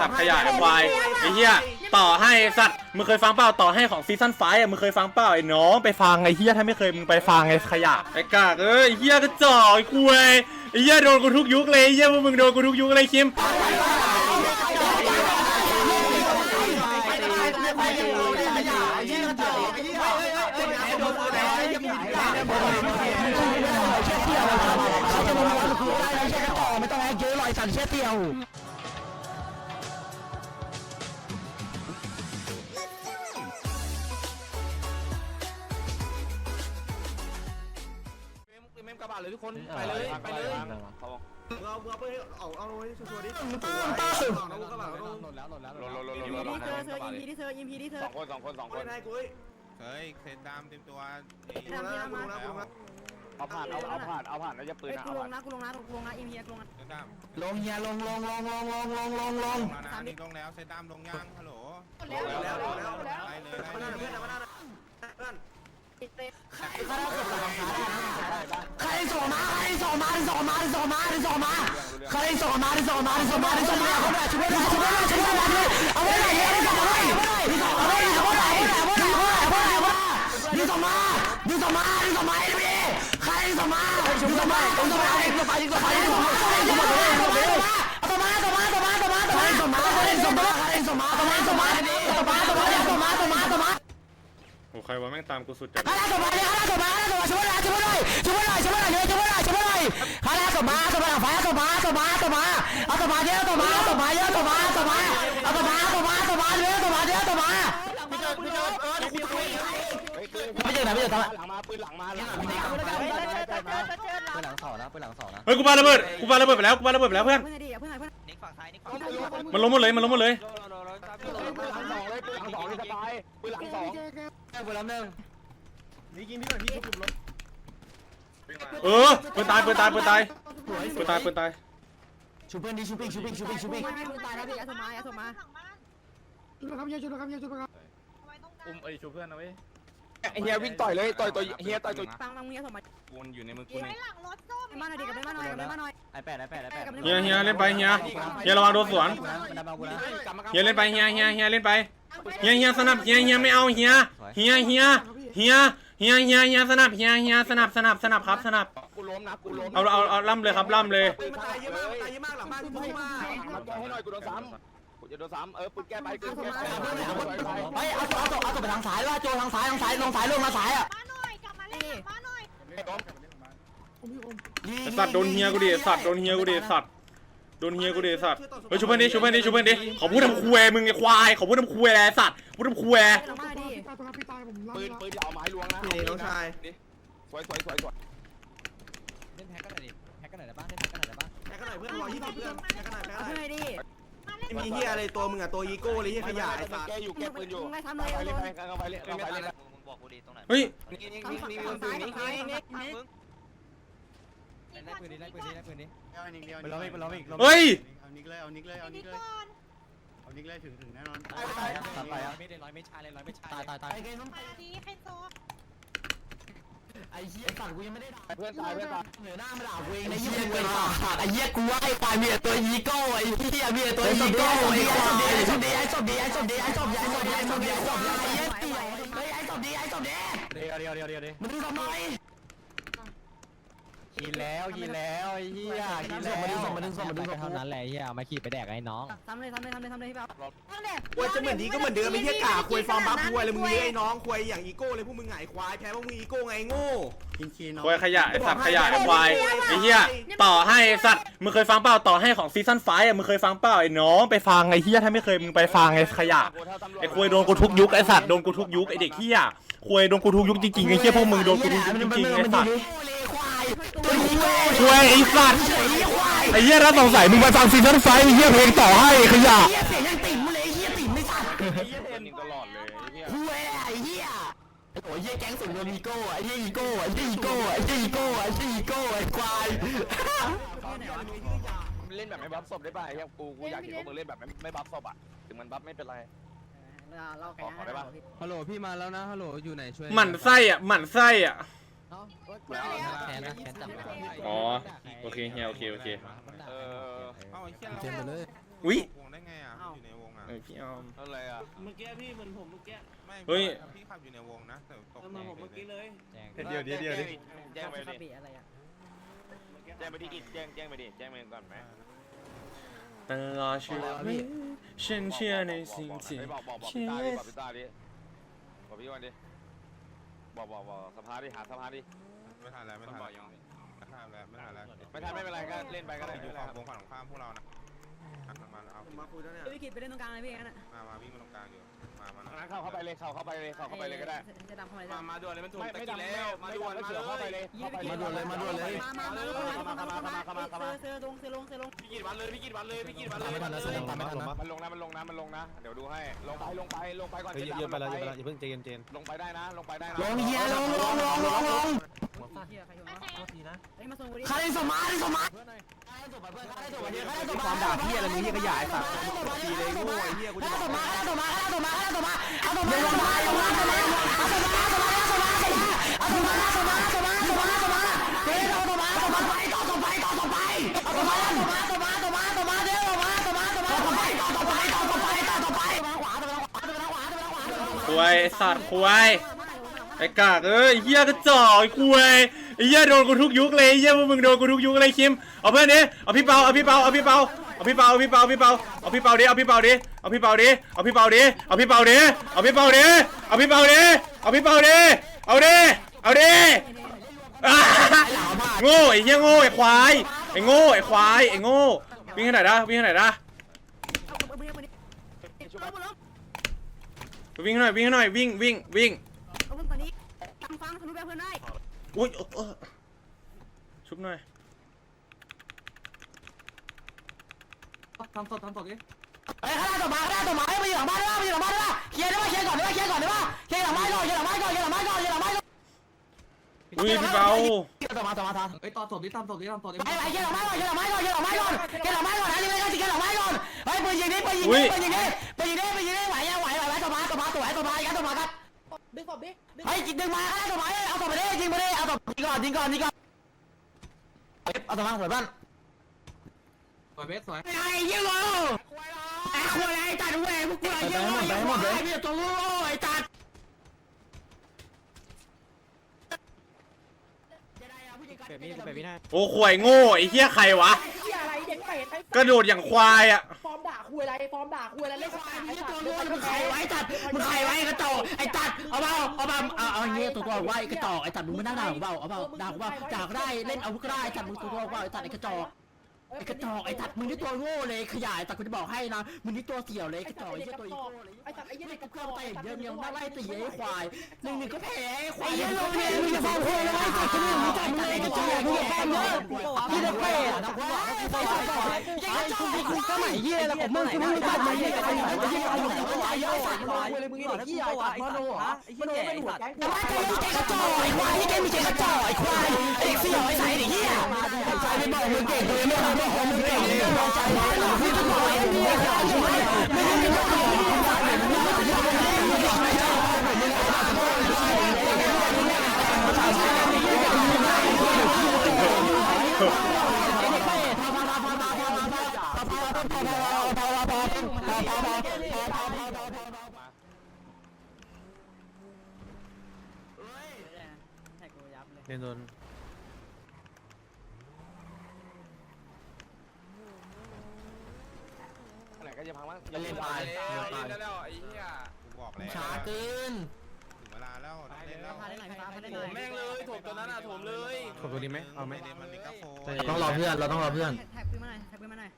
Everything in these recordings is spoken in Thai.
สับขยะไอ้ควายไอ้เหี้ยต่อให้สัตว์มึงเคยฟังเปล่าต่อให้ของซีซั่นไฟอะมึงเคยฟังเปล่าไอ้น้องไปฟังไอ้เหี้ยถ้าไม่เคยมึงไปฟังไอ้ขยะไอ้กากเอ้ยไอ้เหี้ยกระจอกไอ้คุยไอ้เหี้ยโดนกูทุกยุคเลยไอ้เหี้ยพวกมึงโดนกูทุกยุคเลยคิมเชี่ยเตียว นไปเลยไปเลยเราเราไปเอาเอาไว้ชัวร์ดิป้าป้าหลังนะก็หลังหล่นแล้วหล่นแล้วหล่นหล่นหล่นหล่นหล่นเธอเธอยิมพีที่เธอยิมพีที่เธอสองคนสองคลสองคนนายกุ้ยเล้ยเซนดามเต็มตัวดามมาเลาผ่านเอาเอาผ่ลนเอาผ่านแล้วจะปืนนะกูลงนะกูลงนะกูลงนลอิมเฮียกูลงนะเซลดามลงเฮียลงลงลงลงลงลงลงลงสามดิลงแล้วเซลดามลงยังฮัลโหลลงแล้วลงแล้วลงแล้วไปเลยไปเลย ใครส่งมาใครส่งมาส่งมาส่งมาส่งมาใครส่งมาส่งมาส่งมาส่งมาเขาแบบช่วยด้วยช่วยด้วยช่วยด้วยเอาไว้ไหนเอาไว้ไหนเอาไว้ไหนเอาไว้ไหนเอาไว้ไหนเอาไว้ไหนเอาไว้ไหนเอาไว้ไหนดึงส่งมาดึงส่งมาดึงส่งมาไอ้พี่ใครส่งมาดึงส่งมาดึงส่งมาดึงส่งมา ใครวะแม่งตามกูสุดจัดข้าราชบาลข้าราชบาลข้าราชบาลช่วยหน่อยช่วยหน่อยช่วยหน่อยช่วยหน่อยช่วยหน่อยช่วยหน่อยข้าราชบาลช่วยหน่อยไฟส่งมาส่งมาสมาเอาส่งมาเยอะส่งมาส่งมาเยอะส่งมาส่งมาเอาส่งมาส่งมาส่งมาเยอะส่งมาเยอะส่งมาไม่เจอไหนไม่เจอทำไมหลังมาปืนหลังมาหลังเจอเจอเจอเจอเจอปืนหลังสองนะปืนหลังสองนะเฮ้ยกูปาระเบิดกูปาระเบิดไปแล้วกูปาระเบิดไปแล้วเพื่อน ฝั่งซ้ยนี่มันล้มหมดเลยมันล้มหมดเลยปืนหเลยปืนองเยสผื่อเปิดตายเปิดตายเปิดตายเปิดตายเปิดตายชูเพื่อนดิชูปิ้งชูปิ้งชูปิ้งชูปิ้งไม่ตายแล้วพี่อาสมาอาสมา จุดละครับเยอะจุดละครับเยอะจุดละครับอุ้มเอ้ชูเพื่อนนะเว้ย เฮียวิ่งต่อยเลยต่อยตัวเฮียต่อยตัวฟังฟังมึงยัดสมาวนอยู่ในมือกูไปหลังรถส้มบ้านหน่อยดิกับบ้านหน่อยกับบ้านหน่อยไอแปดไอแปดไอแปดเฮียเฮียเล่นไปเฮียเฮียระวังโดนสวนมันดับมากูนะเฮียเล่นไปเฮียเฮียเฮียเล่นไปเฮียเฮียสนับเฮียเฮียไม่เอาเฮียเฮียเฮียเฮียเฮียเฮียเฮียสนับเฮียเฮียสนับสนับสนับครับสนับกูล้มนะกูล้มเอาเอาเอาล่ำเลยครับล่ำเลยปืนมันตายเยอะมากมันตายเยอะมากหลังบ้านพี่พุ่งมากมาแก้ให้หน่อยกูโดนซ้ำ กูจะโดนซ้ำเออปืนแก้ไปปืนแก้ไปเฮ้ยเอาเอาเอาเอาไปทางซ้ายว่าโจทางซ้ายทางซ้ายลงซ้ายลงมาซ้ายอะมาหน่อยกลับมาเล่นมาหน่อยไอ้สัตว์โดนเฮียกูดิไอ้สัตว์โดนเฮียกูดิไอ้สัตว์โดนเฮียกูดิไอ้สัตว์เฮ้ยชูเพื่อนดิชูเพื่อนดิชูเพื่อนดิเขาพูดทำคุยมึงไอ้ควายเขาพูดทำคุยอะไรไอ้สัตว์พูดทำคุยลงมาดิปืนปืนอย่าเอาไม้ลวงนะนี่น้องชายสวยสวยสวยสวยเล่นแพ็กกันหน่อยดิแพ็กกันหน่อยได้ปะเล่นแพ็กกันหน่อยได้ปะแพ้กันหน่อยเพื่อนรอยี่สิบเพื่อนแพ้กันหน่อยแพ้เอากันหน่เพื่ออยนดิ ไม่มีเฮียอะไรตัวมึงอะตัวอีโก้เลยเฮียขยะไอ้สัตว์แก้อยู่แก้ปืนอยู่มึงไม่ทำเลไปยเลยเอาไปเอาไปเลยเอาไปเลยมึงบอกกูดิตรงไหนเฮ้ยนี่นี่ฝั่งนี่ฝั่งปืซ้ายนนี่ฝั่งซ้ายนี่ไล่ปืนดิไล่ปืนดิไล่ปืนดิเอานิกเดียวไปล้อมอีกไปล้อมอีกเฮ้ยเอานิกเลยเอานิกเลยเอานิกเลยเอานิกเลยถึงถึงแน่นอนตายตัดไปอะไม่ได้ร้อยไม่ชาเลยร้อยไม่ชาตายตายตายดีใครโต ไอ้เหี้ยสัตว์กูยังไม่ได้ด่าเพื่อนตายเพื่อนตายเหนือหน้ามาด่ากูเองไอ้เหี้ยกูไอ้สัตว์ไอ้เหี้ยกูว่าไอ้ควายมีแต่ตัวอีโก้ไอ้เหี้ยมีแต่ตัวอีโก้ไอ้ควายไอ้ศพดีไอ้ศพดีไอ้ศพดีไอ้ศพดีไอ้ศพดีไอ้ศพดีไอ้ศพดีไอ้เหี้ยเตี๋ยวเฮ้ยไอ้ศพดีไอ้ศพดีเดี๋ยวเดี๋ยวเดี๋ยวเดี๋ยวเดี๋ยวมันดูทำไม กินแล้วกินแล้วไอ้เหี้ยกินแล้วเท่านั้นแหละเหี้ยมาขี่ไปแดกไอ้น้องทำเลยทำเลยทำเลยทำเลยพี่เปาทำเลยควยจะเหมือนดีก็เหมือนเดิมไอ้เฮียกาควยฟอร์มบัฟควยเลยมึงเยอะไอ้น้องควยอย่างอีโก้เลยพวกมึงไงควายแพ้พวกมึงอีโก้ไงโง่กินคีนควายขยะไอ้สัตว์ขยะไอ้ควายไอ้เหี้ยต่อให้ไอ้สัตว์มึงเคยฟังเปล่าต่อให้ของซีซั่นไฟอะมึงเคยฟังเปล่าไอ้น้องไปฟังไอ้เหี้ยถ้าไม่เคยมึงไปฟังไอ้ขยะไอ้ควายโดนกูทุกยุคไอ้สัตว์โดนกูทุกยุคไอ้เด็กเหี้ยควายโดนกูทุกยุคจริงๆไอ้เหี้ยพวกมึงโดนกูทุกยุคจริงๆไอ้สัตว์ ควายตัวอีโก้ควายไอ้สัตว์ไอ้ควายไอ้เหี้ยถ้าสงสัยมึงไปฟังซีซั่นไฟไอ้เหี้ยเพลงต่อให้ขยะเหี้ยเสียงยังติ่มเลยเหี้ยติ่มไม่สัตว์ยิงตลอดเลยเฮียคุยไอ้เหี้ยโอ้ยเหี้ยแก๊งสูงโดนอีโก้ไอ้เหี้ยอีโก้ไอ้เหี้ยอีโก้ไอ้เหี้ยอีโก้ไอ้เหี้ยอีโก้ไอ้ควายเล่นแบบไม่บัฟศพได้ป่ะเฮียกูกูอยากเห็นพวกมึงเล่นแบบไม่ไม่บัฟศพอะถึงมันบัฟไม่เป็นไรเราแข่งฮัลโหลพี่มาแล้วนะฮัลโหลอยู่ไหนช่วยหมั่นไส้อะหมั่นไส้อะ แคนนะแคนจับอ๋อโอเคเฮียโอเคโอเคเออเอ้าไอ้เหี้ยเจมไปเลยอุ๊ยวงได้ไงอะเอ้าพี่ออมอะไรอะเมื่อกี้พี่เหมือนผมเมื่อกี้ไม่เฮ้ยพี่ขับอยู่ในวงนะแต่ตกเหมือนผมเมื่อกี้เลยแจ้งเดี๋ยวเดี๋ยวเดี๋ยวแจ้งไปดิบีอะไรอะแจ้งไปดิอิดแจ้งแจ้งไปดิแจ้งไปก่อนไหมตลอดชีวิตฉันเชื่อในสิ่งที่บอกบอกบอกเชื่พี่อตาดิบอกพี่ตาดิบอกพี่วันดิ บอกบอกบอกสภาดิหาสภาดิไม่ทันแล้วไม่ทันแล้วไม่ทันแล้วไม่ทันแล้วไม่ทันไม่เป็นไรก็เล่นไปก็ได้อยู่ฝั่งวงฝั่งตรงข้ามพวกเรานะอะมาเอามาคุยแล้วเนี่ยพี่กิดไปเล่นตรงกลางเลยพี่งั้นอะมามาวิ่งมาตรงกลางอยู่ มามางั้นเข้าเข้าไปเลยเข้าเข้าไปเลยเข้าเข้าไปเลยก็ได้ จะดำเข้าไปมามาด่วนเลยมันถูกไม่ตะไม่กี้ดำแล้วมาด่วนมาเข้าไปเลเลยยเข้าไปเลยมาด่วนเลยมาด่วนเลย มามามามาเซอร์ลงเซอร์ลงเซอร์ลงพี่กิดวันเลยพี่กิดวันเลยพี่กิดวันเลตามยไม่ทันนะเส้นตามไม่ทันนะ มันลงนะมันลงนะมันลงนะเดี๋ยวดูให้ลงไปลงไปลงไปก่อนเฮ้ยเยอะไปแล้วเยอะไปแล้วอย่าเพิ่งใจเย็นเจนลงไปได้นะ ลงไปได้นะลงเฮียลงลงลงลงลง เฮียใครอยู่วะเฮ้ยมาส่งกูดิใครสมาร์ทสมาร์ทความด่าพี่อะไรมึงเฮียขยายสัตว์ทีเลยงูไอ้เฮียกูจะบอกสมาร์ทสมาร์ทสมาร์ทสมาร์ทเอาสมาร์ทสมาร์ทสมาร์ทสมาร์ทเอาสมาร์ทสมาร์ทสมาร์ทเอาสมาร์ทสมาร์ทสมาร์ทสมาร์ทสมาร์ทเฮ้ยเอาสมาร์ทสมาร์ทไปต่อต่อไปต่อต่อไปเอาสมาร์ทสมาร์ทสมาร์ทสมาร์ทสมาร์ทเดี๋ยวสมาร์ทสมาร์ทสมาร์ทต่อไปต่อต่อไปต่อต่อไปต่อต่อไปขวาต่อขวาต่อขวาต่อขวาต่อขวาควยไอ้สัตว์ควย ไอ้กากเอ้ยเฮียกระจอกไอ้ควยไอ้เฮียโดนกูทุกยุคเลยไอ้เฮียพวกมึงโดนกูทุกยุคเลยคิมเอาเพื่อนดิเอาพี่เปาเอาพี่เปาเอาพี่เปาเอาพี่เปาเอาพี่เปาเอาพี่เปาเอาพี่เปาดิเอาพี่เปาดิเอาพี่เปาดิเอาพี่เปาดิเอาพี่เปาดิเอาพี่เปาดิเอาพี่เปาดิเอาพี่เปาดิเอาดิเอาดิโง่ไอ้เฮียโง่ไอ้ควายไอ้โง่ไอ้ควายไอ้โง่วิ่งขนาดนะวิ่งขนาดนะวิ่งหน่อยวิ่งหน่อยวิ่งวิ่งวิ่ง อุ้ยเออชุบหน่อยทำสดทำสดดิเฮ้ยข้างหน้าต่อมาข้างหน้าต่อมาเฮ้ยมาอยู่หลังบ้านได้ป่ะมาอยู่หลังบ้านได้ป่ะเคลียร์ได้ป่ะเคลียร์ก่อนได้ป่ะเคลียร์ก่อนได้ป่ะเคลียร์หลังบ้านก่อนเคลียร์หลังบ้านก่อนเคลียร์หลังบ้านก่อนเคลียร์หลังบ้านก่อนอุ้ยพี่เบาต่อมาต่อมาต่อเฮ้ยต่อศพดิตามศพดิตามศพดิไปไปเคลียร์หลังบ้านก่อนเคลียร์หลังบ้านก่อนเคลียร์หลังบ้านก่อนเคลียร์หลังบ้านก่อนนะยังไม่ได้เคลียร์หลังบ้านก่อนเฮ้ยปืนยิงดิปืนยิงดิปืนยิงดิปืนยิงดิปืนยิงดิไหวยังไหวไหวไหวต่อมาต่อมาต่อไหวต่อมากันต่อมาครับ ดึงศพดิดึงเฮ้ยดึงมาข้างหน้าต่อมาเอาต่อมาดิยิงมาดิเอาต่อยิงก่อนยิงก่อนยิงก่อนเอาต่อมาสวยบ้านสวยเบสสวยไอ้ยี่โง่ไอ้ควายไอ้ตัดเว้ยพวกกูไอ้ยี่โง่ไอ้ควายไอ้พี่ตัวโง่ไอ้ตัดเปลี่ยนมีดเปลี่ยนมีดให้โอ้ข่วยโง่ไอ้เหี้ยใครวะ เฮียอะไรเด็กเป็ดไอ้กระโดดอย่างควายอะ ฟอร์มด่าคุยอะไรฟอร์มด่าคุยอะไรเล่นไอ้ตัวโง่มึงใครไว้ตัดมึงใครไว้กระจอกไอ้ตัดเอาเบาเอาเบาเอาเอาเงี้ยตัวตัวไว้กระจอกไอ้ตัดมึงไม่น่าด่ากูเบาเอาเบาด่ากูเบาด่าก็ได้เล่นอาวุธก็ได้ไอ้ตัดมึงตัวตัวเบาไอ้ตัดไอ้กระจอก ไอ้กระจอกไอ้ตัดมึงนี่ตัวโง่เลยขยายตัดกูจะบอกให้นะมึงนี่ตัวเสี่ยวเลยกระจอกไอ้เหี้ยตัวอีโก้เลยไอ้ตัดไอ้ยี่ไอ้เด็กกกระระจจออกกเตะเยอะเนี่ยมาไล่ตีไอ้ควายหนึ่งหนึ่งก็แพ้ไอ้ควายไอ้เหี้ยโลเพมึงจะฟังเพลงแล้วไอ้ตัดคนอื่นมึงจับมึงเลยกระจอกมึงอย่าแพ้เยอะพี่เด็กเป้อะนะควายไอ้ควายไอ้คุณพี่คุณก็ไหนเหี้ยแล้วผมมึงคุณมึงตัดใจเหี้ยกันไหนไอ้เหี้ยอยู่ไหนวะใจเยอะสัตว์ควายเลยมึงนี่เด็กเหี้ยไอ้มโนฮะไอ้เหี้ยแก่ไอ้สัตว์ไอ้กระจอกไอ้ควายที่แกมีแกกระจอกไอ้ควายไอ้เสี่ยวไอ้ใส่ไอ้เหี้ยใจไม่บอกมึงเก่งเลยไม่ทำบอกมึงเก่งเลยมองใจไม่หลัเล่นโดน ก็จะพังมั้งเล่นตายเล่นแล้วไอ้เหี้ยกูบอกแล้วช้าเกินถึงเวลาแล้วต้องเล่นแล้วพาได้หน่อยพาได้หโถน่อยมแม่งเลยโถมตัวนั้นอะโถมเลยขอบตัวนี้ไหมเอาไหมเล่นมันมีกาโฟต้องรอเพื่อนเราต้องรอเพื่อนแท็กปืนมาหน่อยแท็กปืนมาหน่อย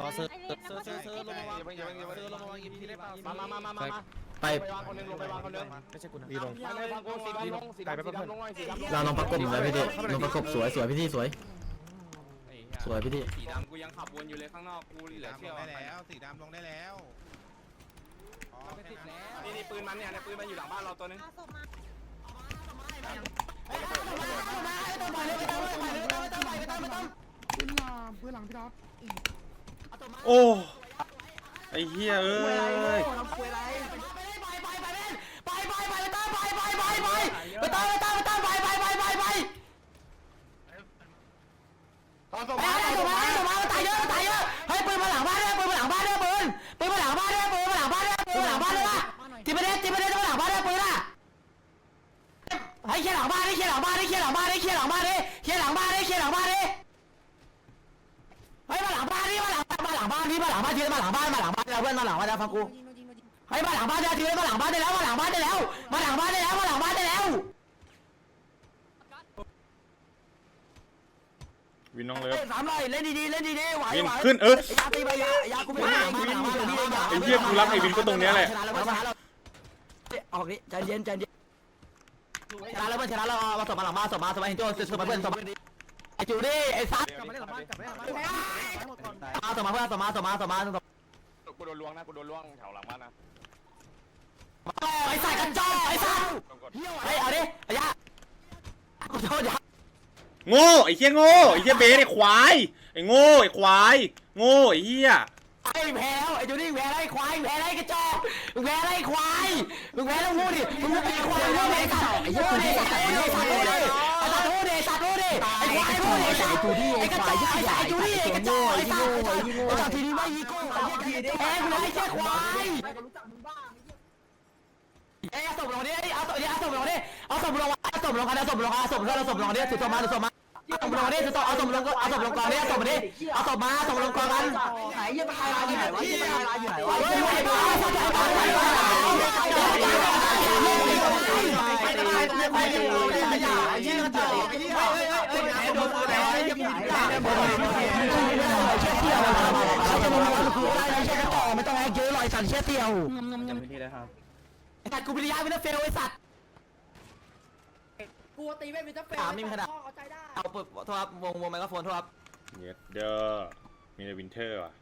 รอเซอร์เซอร์เซอร์เซอร์ลงมาวางอย่าเพิ่งอย่าเพิ่งอย่าเพิ่งลงมาวางอีพีได้เปล่ามามามามามามาไปไปวางคนนึงลงไปวางคนนึงไม่ใช่กูนะดีลงไปเลยฟังกูสีดำลงสีดำสีดำลงหน่อยสีดำลงเราลองประกบเลยพี่ดิลองประกบสวยสวยพี่ที่สวย สวยพี่ดิสีดำกูยังขับวนอยู่เลยข้างนอกกูสีเหลือดำลเชี่ยวงได้แล้วสีดำลงได้แล้วอ๋อแค่นั้นนี่นี่ปืนมันเนี่ยปืนมันอยู่หลังบ้านเราตัวนึงเอาศพมาโอ้ไอ้เหี้ยเอ้ยไปไปไปไปตามไปไปไปไปไปตามไปตามไปตามไปไปไป ส่งมาส่งมาส่งมาตายเยอะตายเยอะเฮ้ยปืนมาหลังบ้านด้วยปืนมาหลังบ้านด้วยปืนปืนมาหลังบ้านด้วยปืนมาหลังบ้านด้วยปืนมาหลังบ้านด้วยว่ะจีบเด็ดจีบเด็ดมาหลังบ้านด้วยปืนอะเฮ้ยเคลียร์หลังบ้านดิเคลียร์หลังบ้านดิเคลียร์หลังบ้านดิเคลียร์หลังบ้านดิเคลียร์หลังบ้านดิเคลียร์หลังบ้านดิเฮ้ยมาหลังบ้านดิมาหลังมาหลังบ้านดิมาหลังบ้านทีมาหลังบ้านมาหลังบ้านเพื่อนมาหลังบ้านฟังกูเฮ้ยมาหลังบ้านได้ทีมาหลังบ้านได้แล้วมาหลังบ้านได้แล้วมาหลังบ้านได้แล้วมาหลัได้แล้ วินน้องเลิเล่ฟนสามร้อยเล่นดีๆเล่นดีๆไหววินไหวขึ้นเออ ยาตีไปยายากูไม่ได้มาหลังบ้านหลังบ้านไอ้เหี้ยกูรักไอ้วินก็ตรงเนี้ยแหละ ชนะแล้วชนะแล้วออกนี่ใจเย็นใจเย็นชนะแล้วเพื่อนชนะแล้วมาสบมาหลังบ้านสบมาสบมาเห็นโจ้สบมาเพื่อนสบมาไอ้จูดี้ไอ้ซัดกลับมาเล่นหลังบ้านกลับมาเล่นหลังบ้านมาสบมาเพื่อนสบมาสบมาสบมาสบกูโดนล้วงนะกูโดนล้วงแถวหลังบ้านนะไอ้สัตว์กันจ้อไอ้สัตว์ ต้องกดเฮ้ยเอาดิไอ้ยากูโทษยา โง่ไอ้เหี้ยโง่ไอ้เหี้ยเบสไอ้ควายไอ้โง่ไอ้ควายโง่ไอ้เหี้ยไอ้แพ้วไอ้จูดี้แพ้ไรควายแพ้ไรกระจอกมึงแพ้ไรควายมึงแพ้แล้วงูดิมึงไม่เป็นควายงไม่สัตว์ไอ้ยูดิไอ้สัตว์ไอ้สัตว์งูดิไอ้สัตว์งูดิสัตว์งูดิไอ้ควายงูดิไอ้สัตว์จูดี้ไอ้กระจอกไอ้สัตว์ไอ้จูดี้ไอ้กระจอกไอ้สัตว์ไอ้สัตว์ไอ้สัตว์ทีนี้ไม่ยีโก้แพ้กูเลยไอ้แค่ควายเอ้ยเอาศพลงดิเอาศพดิเอาศพลงดิเอาศพลงเอาศพลงกันเอาศพลงเอาศพลงเอาศพลงดิถือศพมาถือศพมา เอาศพลงดิถือศพเอาศพลงเอาศพลงก่อนดิเอาศพมาดิเอาศพมาเอาศพลงก่อนกันไหนยังตายอยู่ไหนวะยังตายอยู่ไหนวะเฮ้ยไอ้บ้าศพใหญ่บ้าไม่ต้องแอกเยอะลอยสันเชี่ยเตียวจำพื้นที่ได้ครับไอ้สัตว์ กูไปย้ายไปแล้วเฟลไอ้สัตว์กูตีไม่เป็นจะเฟลเอาใจได้ เอาเปิดโทรศัพท์วงวงไมโครโฟนโทรศัพท์เย็ดเด้อมีในวินเทอร์ว่ะ